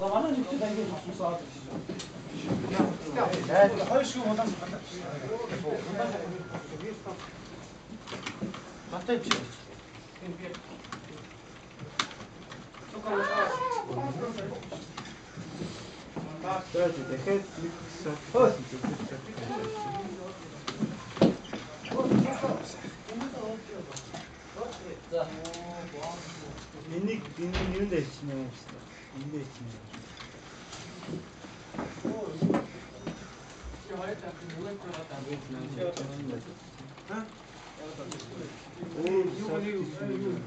طبعا انا جبت تقريبا 500 حاول شوف هذا ما طيبش Minik, minik yün de içine yapmışlar. Чи. За дахиад нэг сар. За. Энийг энэ юунд ачна юм бэ?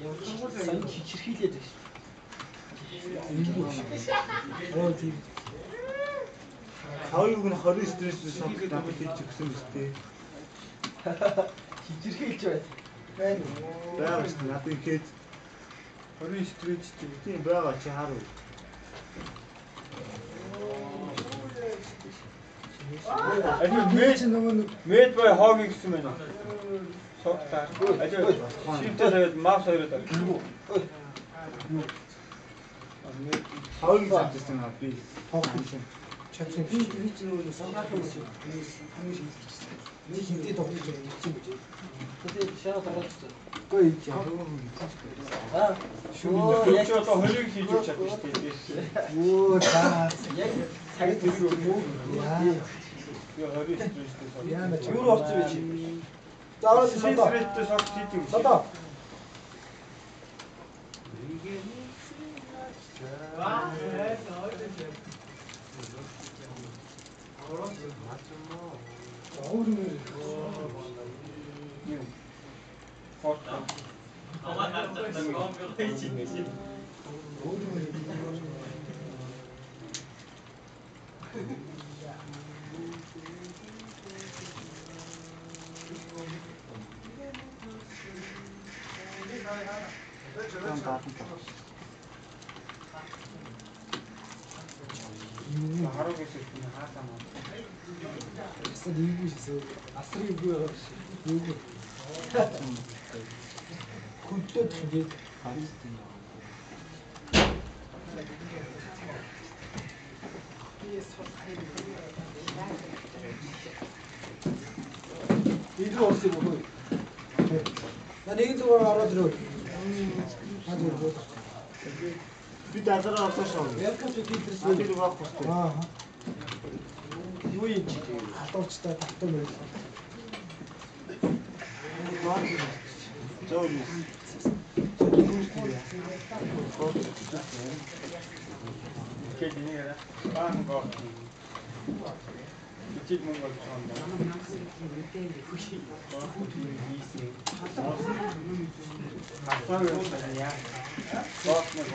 Энд ачна. Сайн хичэрхийлээд байна. Оо тийм. Хавыг нь 20 стрессээс согт надад хийж өгсөн дээ. Хичэрхийлж байна. Байна. Бага шүү. Надад ихэд 20 стресстэй. Тийм байгаа чи харав. Аливаа мэд нөгөө нэг мэд бай хоогийн гэсэн байна. Согтаа. Аливаа шивтэй тавиад мавс хоёроо тав. Хавыг завдсан аа би. чадсан би би ч нөгөө сангаахын үсэг хамгийн шилжчихсэн. Нэг хинтээ тоглож чинь гэж. Тэгээд шаа тоглосон. Үгүй ээ. Аа. Шүүн яг ч одоо хөлийг хийж өгч чадна шүү дээ. Оо таа. Яг цаг төсөө юу? Яа. Би 20 стресстэй сог. Яа на Юу руу орчих вэ чи? Заавал содоо. Стресстэй сог хийж өгч. Содоо. Фото. 영어 몇 페이지 있는지. 그럼 나 좀. 하라고 했을 뿐 하나만. 있어. 아싸 тэгээд Идүү орсон юм уу? На нэг зүгээр ороод ирөө. Би дазараа авсан шоо. Яг тиймэрс Би байхгүй шүү дээ. Аа. Юу юм чи? Хатуучтай татсан байх. Зөө Хасаа юу яа. Бот нэг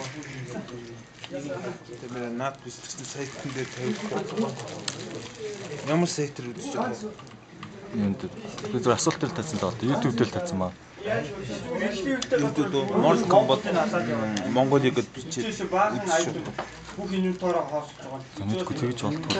Тэр наад бичлэгчний сайтн дээр тавих. Ямар сайтэр үзэж байгаа? Юунд би зөв асуулт төл тавьсан л одоо YouTube дээр тавьсан маа. Mortal Kombat Mongolia гэд бичээд бүх инвентараа хоосож байгаа. Мэдгүй тэгж болтгоо.